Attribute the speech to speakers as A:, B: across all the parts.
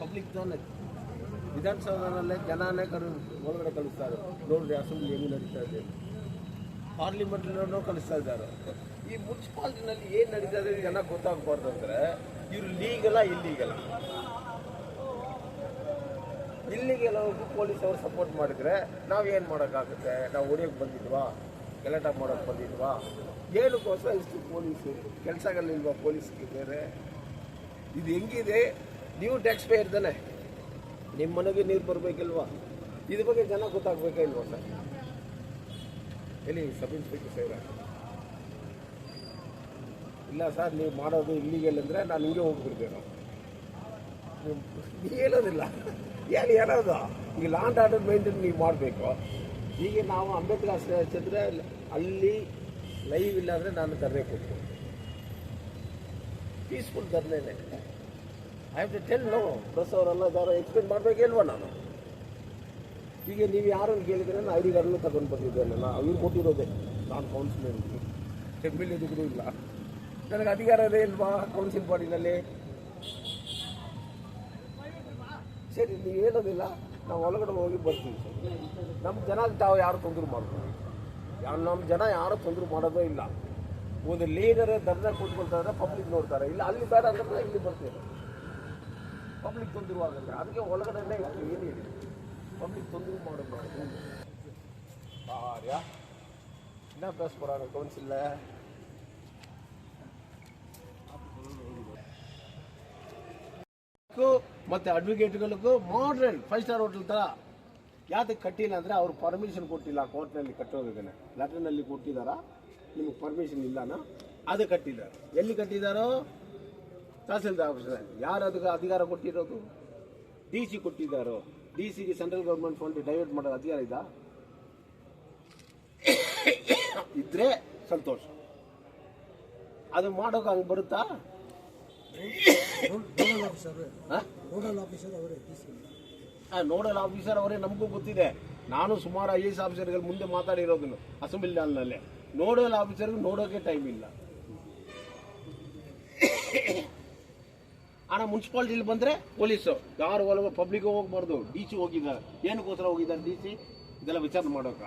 A: Public ತಾನೆ ವಿಧಾನಸೌಧದಲ್ಲೇ ಜನನೇ ಕರು ಒಳಗಡೆ ಕಳಿಸ್ತಾರೆ. ನೋಡ್ರಿ ಅಸೆಂಬ್ಲಿ ಹೆಂಗೆ ನಡೀತಾ ಇದೆ ಪಾರ್ಲಿಮೆಂಟ್ನೂ ಕಲಿಸ್ತಾ ಇದ್ದಾರೆ. ಈ ಮುನ್ಸಿಪಾಲ್ಟಿನಲ್ಲಿ ಏನು ನಡೀತಾ ಇದೆ ಜನ ಗೊತ್ತಾಗಬಾರ್ದು ಅಂದರೆ ಇವರು ಲೀಗಲ ಇಲ್ಲಿಗಲ್ಲ ಇಲ್ಲಿಗೆಲ್ಲ ಪೊಲೀಸ್ ಅವರು ಸಪೋರ್ಟ್ ಮಾಡಿದ್ರೆ ನಾವು ಏನು ಮಾಡೋಕ್ಕಾಗುತ್ತೆ? ನಾವು ಹೊಡಿಯೋಕೆ ಬಂದಿದ್ವಾ ಗಲಾಟ ಮಾಡೋಕ್ಕೆ ಬಂದಿದ್ವಾ ಏನಕ್ಕೋಸ್ಕರ ಇಷ್ಟು ಪೊಲೀಸು ಕೆಲಸಗಳಿಲ್ವಾ ಪೊಲೀಸ್ಗೆ ಬೇರೆ? ಇದು ಹೆಂಗಿದೆ? ನೀವು ಟ್ಯಾಕ್ಸ್ ಪೇ ಇರ್ತಾನೆ ನಿಮ್ಮ ಮನೆಗೆ ನೀರು ಬರಬೇಕಿಲ್ವಾ? ಇದ್ರ ಬಗ್ಗೆ ಜನ ಗೊತ್ತಾಗಬೇಕೇ ಇಲ್ವಾ ಸರ್? ಎಲ್ಲಿ ಸಬ್ ಇನ್ಸ್ಪೆಕ್ಟರ್ ಸೈರ. ಇಲ್ಲ ಸರ್, ನೀವು ಮಾಡೋದು ಇಲ್ಲಿಗೆಲ್ಲ ಅಂದರೆ ನಾನು ಹಿಂಗೆ ಹೋಗ್ಬಿಡ್ತೇನೆ ನೀವು. ಹೇಳೋದಿಲ್ಲ. ಏನು ಹೇಳೋದು. ಈಗ ಲ್ಯಾಂಡ್ ಆರ್ಡರ್ ಮೇಂಟೈನ್ ನೀವು ಮಾಡಬೇಕು. ಈಗ ನಾವು ಅಂಬೇಡ್ಕರ್ ಹಚ್ಚಿದ್ರೆ ಅಲ್ಲಿ ಲೈವ್ ಇಲ್ಲ ಅಂದರೆ ನಾನು ಧರ್ನೆ peaceful ಧರ್ನೇನೆ I have to tell no bus ಅವರೆಲ್ಲ ಯಾರು ಎಕ್ಸ್ಪ್ಲೇನ್ ಇಲ್ವಾ ನಾನು? ಈಗ ನೀವು ಯಾರನ್ನು ಕೇಳಿದ್ರೆ ನಾನು ಐ ಡಿ ಕಾರ್ಡನ್ನು ತಗೊಂಡು ಬಂದಿದ್ದೇನಲ್ಲ, ಅವ್ರು ಕೊಟ್ಟಿರೋದೆ. ನಾನು ಕೌನ್ಸಿಲರ್ ಎಂ ಎಲ್ ಎದುಗುರು ಇಲ್ಲ. ನನಗೆ ಅಧಿಕಾರ ಇದೆ ಇಲ್ವಾ? ಕೌನ್ಸಿಲ್ ಬಾಡಿನಲ್ಲಿ ಸರಿ, ನೀವು ಹೇಳೋದಿಲ್ಲ. ನಾವು ಒಳಗಡೆ ಹೋಗಿ ಬರ್ತೀವಿ ನಮ್ಮ ಜನ ತಾವು ಯಾರು ತೊಂದರೆ ಮಾಡ್ತೀವಿ ಯಾರು ನಮ್ಮ ಜನ ಯಾರು ತೊಂದರೆ ಮಾಡೋದೇ ಇಲ್ಲ. ಒಂದು ಲೀಡರ್ ದರ್ಜಾ ಕೂತ್ಕೊಳ್ತಾರೆ ಪಬ್ಲಿಕ್ ನೋಡ್ತಾರೆ. ಇಲ್ಲ, ಅಲ್ಲಿ ಬೇಡ ಅಂದ್ರೆ ಇಲ್ಲಿ ಬರ್ತೀವಿ ಪಬ್ಲಿಕ್ ತೊಂದರೆ ಆಗಲ್ಲ. ಅದಕ್ಕೆ ಒಳಗಡೆ ಏನು ಹೇಳಿ ಪಬ್ಲಿಕ್ ತೊಂದರೆ ಮಾಡಬಾರ್ದು ಆರ್ಯ என்ன பேச போகிறாங்க கவுன்சிலில் ಮತ್ತು ಅಡ್ವೊಕೇಟ್ಗಳಿಗೂ ಮಾಡ್ರನ್ ಫೈವ್ ಸ್ಟಾರ್ ಹೋಟೆಲ್ ಥರ ಯಾತಕ್ಕೆ ಕಟ್ಟಿಲ್ಲ ಅಂದರೆ ಅವ್ರು ಪರ್ಮಿಷನ್ ಕೊಟ್ಟಿಲ್ಲ ಕೋರ್ಟ್ನಲ್ಲಿ ಕಟ್ಟೋದಕ್ಕೆ ಲೆಟರ್ನಲ್ಲಿ ಕೊಟ್ಟಿದ್ದಾರಾ ನಿಮಗೆ ಪರ್ಮಿಷನ್ ಇಲ್ಲನಾ ಅದು ಕಟ್ಟಿದ್ದಾರೆ ಎಲ್ಲಿ ಕಟ್ಟಿದ್ದಾರೋ ತಹಸೀಲ್ದಾರ್ ಆಫೀಸರ್ ಯಾರು ಅದಕ್ಕೆ ಅಧಿಕಾರ ಕೊಟ್ಟಿರೋದು ಡಿ ಸಿ ಕೊಟ್ಟಿದ್ದಾರೋ ಡಿ ಸಿಗೆ ಸೆಂಟ್ರಲ್ ಗೌರ್ಮೆಂಟ್ ಫಂಡ್ ಡೈವರ್ಟ್ ಮಾಡೋ ಅಧಿಕಾರ ಇದಾ? ಇದ್ರೆ ಸಂತೋಷ. ಅದು ಮಾಡೋಕೆ ಹಂಗೆ ಬರುತ್ತಾ? ಹಾ? ಆ, ನೋಡಲ್ ಆಫೀಸರ್ ಅವರೇ ನಮಗೂ ಗೊತ್ತಿದೆ. ನಾನು ಸುಮಾರು ಐ ಎಸ್ ಆಫೀಸರ್ಗಳ ಮುಂದೆ ಮಾತಾಡಿರೋದನ್ನು ಅಸೆಂಬ್ಲಿ ಹಾಲ್ನಲ್ಲೇ. ನೋಡಲ್ ಆಫೀಸರ್ಗೆ ನೋಡೋಕೆ ಟೈಮ್ ಇಲ್ಲ. ಆನ ಮುನ್ಸಿಪಾಲ್ಟಿಲಿ ಬಂದರೆ ಪೊಲೀಸು. ಯಾರು ಒಳಗೆ ಪಬ್ಲಿಕ್ ಹೋಗ್ಬಾರ್ದು. ಡಿ ಸಿ ಹೋಗಿದ್ದಾರೆ. ಏನಕ್ಕೋಸ್ಕರ ಹೋಗಿದ್ದಾರೆ ಡಿ ಸಿ ಇದೆಲ್ಲ ವಿಚಾರ ಮಾಡೋಕ.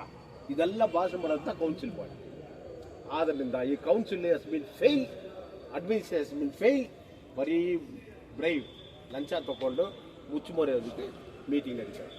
A: ಇದೆಲ್ಲ ಭಾಷಣ ಮಾಡೋಂಥ ಕೌನ್ಸಿಲ್ ಬಾಡಿ ಆದ್ದರಿಂದ ಈ council is been fail administration been fail ಬರೀ ಬ್ರೈವ್ ಲಂಚ ತಗೊಂಡು ಮುಚ್ಚುಮರೆಯೋದಕ್ಕೆ ಮೀಟಿಂಗ್ ನಡೀತಾರೆ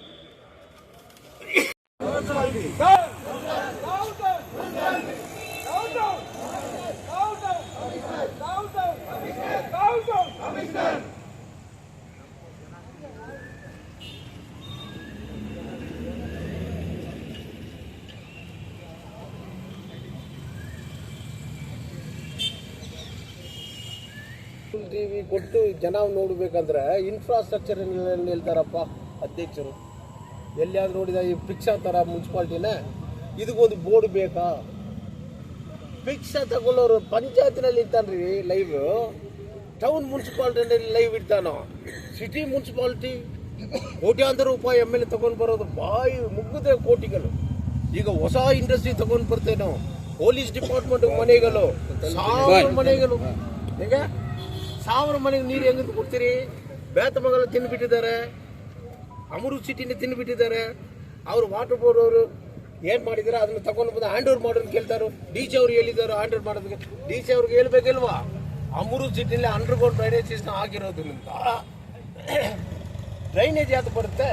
A: ಟಿ ವಿ ಕೊಟ್ಟು ಜನ ನೋಡ್ಬೇಕಂದ್ರೆ ಇನ್ಫ್ರಾಸ್ಟ್ರಕ್ಚರ್ ಹೇಳ್ತಾರಪ್ಪ ಅಧ್ಯಕ್ಷರು? ಎಲ್ಲಿಯಾದ್ರೂ ನೋಡಿದ ಈ ಭಿಕ್ಷಾ ಥರ ಮುನ್ಸಿಪಾಲ್ಟಿನ ಇದಕ್ಕೊಂದು ಬೋರ್ಡ್ ಬೇಕಾ? ಭಿಕ್ಷಾ ತಗೊಳ್ಳೋರು ಪಂಚಾಯತ್ನಲ್ಲಿ ಇರ್ತಾನ್ರಿ ಲೈವ್ ಟೌನ್ ಮುನ್ಸಿಪಾಲ್ಟಿನಲ್ಲಿ ಲೈವ್ ಇರ್ತಾನೋ? ಸಿಟಿ ಮುನ್ಸಿಪಾಲ್ಟಿ ಕೋಟ್ಯಾಂತರ ರೂಪಾಯಿ ಎಂ ಎಲ್ ಎ ತಗೊಂಡು ಬರೋದು ಬಾಯಿ ಮುಗ್ಗದೆ ಕೋಟಿಗಳು. ಈಗ ಹೊಸ ಇಂಡಸ್ಟ್ರಿ ತಗೊಂಡು ಬರ್ತೇನೋ? ಪೊಲೀಸ್ ಡಿಪಾರ್ಟ್ಮೆಂಟ್ ಮನೆಗಳು ಸಾವಿರ ಮನೆಗಳು. ಈಗ ಸಾವಿರ ಮನೆಗೆ ನೀರು ಹೆಂಗೆ ಕೊಡ್ತೀರಿ? ಬೇತಮಂಗಲ ತಿಂದುಬಿಟ್ಟಿದ್ದಾರೆ ಅಮೃತ್ ಸಿಟಿನ ತಿಂದುಬಿಟ್ಟಿದ್ದಾರೆ ಅವರು ವಾಟರ್ ಬೋರ್ಡ್ ಅವರು ಏನು ಮಾಡಿದಾರೆ? ಅದನ್ನ ತಗೊಂಡು ಬಂದು ಹ್ಯಾಂಡ್ ಓವರ್ ಮಾಡೋದು ಕೇಳ್ತಾರ. ಡಿ ಸಿ ಅವ್ರು ಹೇಳಿದ್ದಾರೆ ಹ್ಯಾಂಡ್ ಓವರ್ ಮಾಡೋದಕ್ಕೆ. ಡಿ ಸಿ ಅವ್ರಿಗೆ ಹೇಳ್ಬೇಕಿಲ್ವಾ? ಅಮೃತ್ ಸಿಟಿಲಿ ಅಂಡರ್ಗ್ರೌಂಡ್ ಡ್ರೈನೇಜ್ ಸಿಸ್ಟಮ್ ಆಗಿರೋದ್ರಿಂದ ಡ್ರೈನೇಜ್ ಯಾವ್ದು ಬರುತ್ತೆ?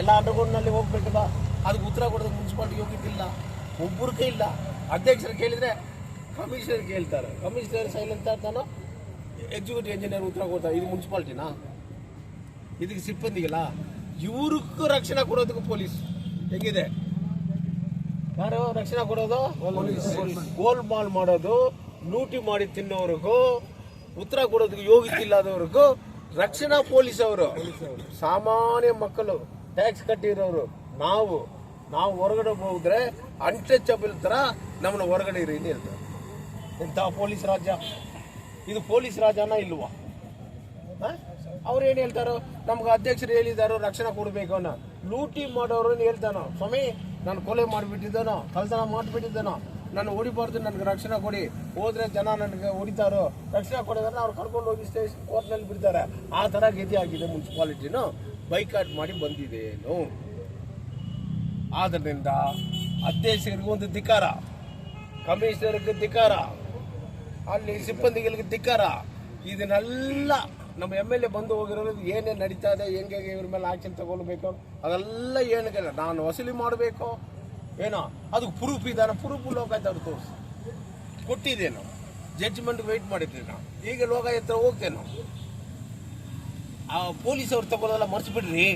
A: ಎಲ್ಲ ಅಂಡರ್ಗ್ರೌಂಡ್ನಲ್ಲಿ ಹೋಗ್ಬೇಕಲ್ಲ ಅದಕ್ಕೆ ಉತ್ತರ ಕೊಡೋದು ಮುನ್ಸಿಪಾಲ್ಟಿ ಹೋಗಿದ್ದಿಲ್ಲ. ಒಬ್ಬರಿಗೆ ಇಲ್ಲ. ಅಧ್ಯಕ್ಷರು ಕೇಳಿದರೆ ಕಮಿಷನರ್ ಕೇಳ್ತಾರೆ. ಕಮಿಷನರ್ ಸೈಲೆಂಟ್ ಆಗ್ತಾನೋ ಎಕ್ಸಿಕ್ಯೂಟಿವ್ ಇಂಜಿನಿಯರ್ ಉತ್ತರ ಕೊಡ್ತಾರೆ. ಇದು ಮುನ್ಸಿಪಾಲ್ಟಿನಾ? ಇದಕ್ಕೆ ಸಿಬ್ಬಂದಿಗೆಲ್ಲ ಇವ್ರಿಗೂ ರಕ್ಷಣೆ ಕೊಡೋದಕ್ಕೆ ಪೊಲೀಸ್. ಹೆಂಗಿದೆ? ಯಾರು ರಕ್ಷಣೆ ಕೊಡೋದು? ಗೋಲ್ ಮಾಲ್ ಮಾಡೋದು, ಲೂಟಿ ಮಾಡಿ ತಿನ್ನೋರಿಗೂ ಉತ್ತರ ಕೊಡೋದಕ್ಕೆ ಯೋಗ್ಯತೆ ಇಲ್ಲದವ್ರಿಗೂ ರಕ್ಷಣಾ ಪೊಲೀಸ್ ಅವರು. ಸಾಮಾನ್ಯ ಮಕ್ಕಳು ಟ್ಯಾಕ್ಸ್ ಕಟ್ಟಿರೋರು, ನಾವು ನಾವು ಹೊರಗಡೆ ಹೋದ್ರೆ ಅನ್ಟಚಬಲ್ ಥರ ನಮ್ಮನ್ನ ಹೊರಗಡೆ ಇರಿ ಅಂತ ಪೊಲೀಸ್ ರಾಜ್ಯ? ಇದು ಪೊಲೀಸ್ ರಾಜನ ಇಲ್ವಾ? ಅವ್ರು ಏನು ಹೇಳ್ತಾರೋ? ನಮ್ಗೆ ಅಧ್ಯಕ್ಷರು ಹೇಳಿದಾರೋ ರಕ್ಷಣೆ ಕೊಡಬೇಕು ಅನ್ನೋ. ಲೂಟಿ ಮಾಡೋರು ಹೇಳ್ತಾನೋ? ಸ್ವಾಮಿ, ನಾನು ಕೊಲೆ ಮಾಡಿಬಿಟ್ಟಿದ್ದಾನೋ? ಕಳ್ತನ ಮಾಡಿಬಿಟ್ಟಿದ್ದಾನೋ? ನಾನು ಹೊಡಿಬಾರ್ದು ನನಗೆ ರಕ್ಷಣೆ ಕೊಡಿ. ಹೋದ್ರೆ ಜನ ನನಗೆ ಹೊಡಿತಾರೋ? ರಕ್ಷಣೆ ಕೊಡೋದನ್ನ ಅವ್ರು ಕರ್ಕೊಂಡು ಹೋಗಿ ಸ್ಟೇಷನ್ ಕೋರ್ಟ್ನಲ್ಲಿ ಬಿಡ್ತಾರೆ. ಆ ಥರ ಗತಿ ಆಗಿದೆ ಮುನ್ಸಿಪಾಲಿಟಿನೂ. ಬೈಕಾಟ್ ಮಾಡಿ ಬಂದಿದ್ದೇನು ಆದ್ದರಿಂದ ಅಧ್ಯಕ್ಷರಿಗೂ ಒಂದು ಧಿಕಾರ ಕಮಿಷನರ್ಗೆ ಧಿಕ್ಕಾರ. ಅಲ್ಲಿ ಸಿಬ್ಬಂದಿಗಳಿಗೆ ಧಿಕ್ಕಾರ. ಇದನ್ನೆಲ್ಲ ನಮ್ಮ ಎಂ ಎಲ್ ಎ ಬಂದು ಹೋಗಿರೋದು ಏನೇನು ನಡೀತಾ ಇದೆ, ಹೆಂಗೆ ಇವ್ರ ಮೇಲೆ ಆಕ್ಷನ್ ತಗೊಳ್ಬೇಕು, ಅದೆಲ್ಲ ಏನಕ್ಕೆಲ್ಲ ನಾನು ವಸೂಲಿ ಮಾಡಬೇಕು. ಏನೋ ಅದಕ್ಕೆ ಪ್ರೂಫ್ ಇದ್ದಾನೆ ಪ್ರೂಫ್ ಅವ್ರು ತೋರಿಸಿ. ಕೊಟ್ಟಿದ್ದೇನು. ಜಡ್ಜ್ಮೆಂಟ್ಗೆ ವೆಯ್ಟ್ ಮಾಡಿದ್ದೆ ನಾನು ಈಗ ಲೋಕಾಯುಕ್ತ ಹತ್ರ ಹೋಗ್ತೇನೆ. ಆ ಪೊಲೀಸ್ ಅವ್ರು ತಗೊಳ್ಳೋದೆಲ್ಲ ಮರ್ಚಿಬಿಡ್ರಿ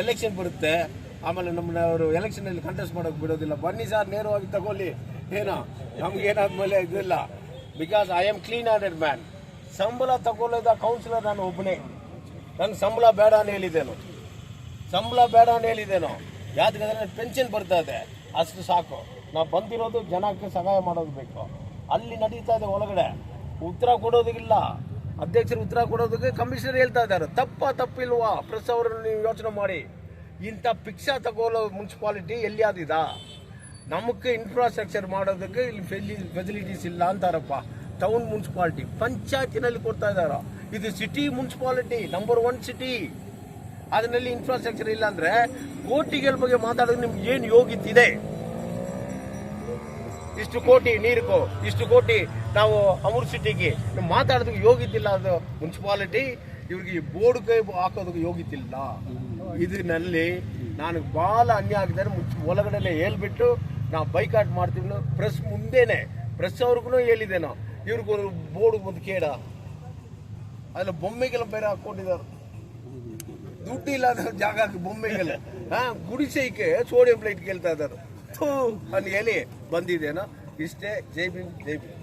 A: ಎಲೆಕ್ಷನ್ ಬರುತ್ತೆ. ಆಮೇಲೆ ನಮ್ಮನ್ನ ಅವರು ಎಲೆಕ್ಷನಲ್ಲಿ ಕಂಟೆಸ್ಟ್ ಮಾಡೋಕೆ ಬಿಡೋದಿಲ್ಲ. ಬನ್ನಿ ಸರ್, ನೇರವಾಗಿ ತಗೊಳ್ಳಿ. ಏನೋ, ನಮ್ಗೆ ಏನಾದ್ಮೇಲೆ ಇದಿಲ್ಲ because I am clean handed man ಸಂಬಳ ತಗೊಳ್ಳೋದ ಕೌನ್ಸಿಲರ್ ನಾನು ಒಬ್ಬನೇ ನಂಗೆ ಸಂಬಳ ಬೇಡ ಅಂತ ಹೇಳಿದ್ದೇನು. ಸಂಬಳ ಬೇಡ ಅಂತ ಹೇಳಿದ್ದೇನು. ಯಾತ್ರೆ ಪೆನ್ಷನ್ ಬರ್ತಾ ಇದೆ. ಅಷ್ಟು ಸಾಕು. ನಾವು ಬಂದಿರೋದು ಜನಕ್ಕೆ ಸಹಾಯ ಮಾಡೋದು ಬೇಕು. ಅಲ್ಲಿ ನಡೀತಾ ಇದೆ ಒಳಗಡೆ. ಉತ್ತರ ಕೊಡೋದಿಲ್ಲ ಅಧ್ಯಕ್ಷರು ಉತ್ತರ ಕೊಡೋದಕ್ಕೆ ಕಮಿಷನರ್ ಹೇಳ್ತಾ ಇದ್ದಾರೆ. ತಪ್ಪ ತಪ್ಪಿಲ್ವಾ? ಪ್ರೆಸ್ ಅವರನ್ನು ನೀವು ಯೋಚನೆ ಮಾಡಿ. ಇಂಥ ಪಿಕ್ಷಾ ತಗೊಳ್ಳೋ ಮುನ್ಸಿಪಾಲಿಟಿ ಎಲ್ಲಿಯಾದಿದ? ನಮಗೆ ಇನ್ಫ್ರಾಸ್ಟ್ರಕ್ಚರ್ ಮಾಡೋದಕ್ಕೆ ಇಲ್ಲಿ ಫೆಲಿ ಫೆಸಿಲಿಟೀಸ್ ಇಲ್ಲ ಅಂತಾರಪ್ಪ. ಟೌನ್ ಮುನ್ಸಿಪಾಲಿಟಿ ಪಂಚಾಯತಿನಲ್ಲಿ ಕೊಡ್ತಾ ಇದ್ದಾರ ಇದು city municipality number one city ಅದರಲ್ಲಿ ಇನ್ಫ್ರಾಸ್ಟ್ರಕ್ಚರ್ ಇಲ್ಲ ಅಂದ್ರೆ ಕೋಟಿಗಳ ಬಗ್ಗೆ ಮಾತಾಡೋದು ನಿಮ್ಗೆ ಏನು ಯೋಗ್ಯತೆ ಇಷ್ಟು ಕೋಟಿ ನೀರಿಗೂ ಇಷ್ಟು ಕೋಟಿ ನಾವು ಅಮೂರ್ ಸಿಟಿಗೆ. ಮಾತಾಡೋದಕ್ಕೆ ಯೋಗ್ಯತಿಲ್ಲ ಅದು ಮುನ್ಸಿಪಾಲಿಟಿ ಇವ್ರಿಗೆ ಬೋರ್ಡ್ ಕೈ ಹಾಕೋದಕ್ಕೆ ಯೋಗ್ಯತಿಲ್ಲ ಇದರಲ್ಲಿ ನಾನು ಭಾಳ ಅನ್ಯ ಆಗಿದ್ದಾರೆ. ಮುನ್ಸಿ ಒಳಗಡೆ ಹೇಳ್ಬಿಟ್ಟು ನಾವು ಬೈಕಾಟ್ ಮಾಡ್ತೀವಿ ಪ್ರೆಸ್ ಮುಂದೆನೆ ಪ್ರೆಸ್ ಅವ್ರಿಗೂ ಹೇಳಿದ್ದೇನೋ ಇವ್ರಿಗೂ ಬೋರ್ಡ್ ಒಂದು ಕೇಡ ಅದ್ರಲ್ಲಿ ಬೊಮ್ಮೆಗೆಲ್ಲ ಬೇರೆ ಹಾಕೊಂಡಿದ್ದಾರೆ ದುಡ್ಡು ಇಲ್ಲ ಜಾಗಕ್ಕೆ ಬೊಮ್ಮೆಗೆಲ್ಲ ಹಾ ಗುಡಿಸೈಕೆ ಸೋಡಿಯಂ ಲೈಟ್ ಕೇಳ್ತಾ ಇದ್ದಾರೆ ಥೂ ಅಂತ ಹೇಳಿ ಬಂದಿದ್ದೇನೋ ಇಷ್ಟೇ ಜೈ ಭೀಮ್ ಜೈ ಭೀಮ್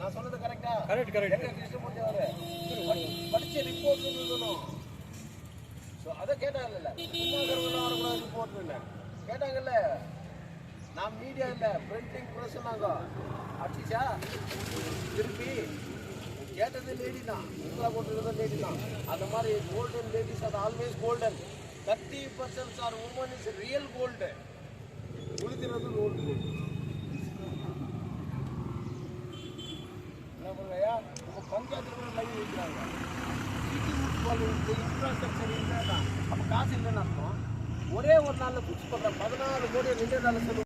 A: நான் சொன்னது கரெக்ட்
B: கரெக்ட். correct.
A: படிச்ச ரிப்போர்ட் இருந்ததும் ஸோ அதை கேட்டாங்கல்ல. சும்மா வரக்கூடாது ரிப்போர்ட் இல்லை கேட்டாங்கல்ல நான் மீடியா இல்லை பிரிண்டிங் ப்ரெஸ் நாங்க அடிச்சா திருப்பி கேட்டது லேடி தான். இந்திரா போட்டுருந்தது லேடி தான். அந்த மாதிரி கோல்டன் லேடிஸ் அது always golden thirty percent are women is real gold உளுத்தினது gold city municipality infrastructure இல்லைன்னா அப்போ காசு இல்லைன்னு அர்த்தம். ஒரே ஒரு நாளில் பிடிச்சி பண்ணுறேன் பதினாறு கோடி ரெண்டே நாளில் சொல்லுவோம்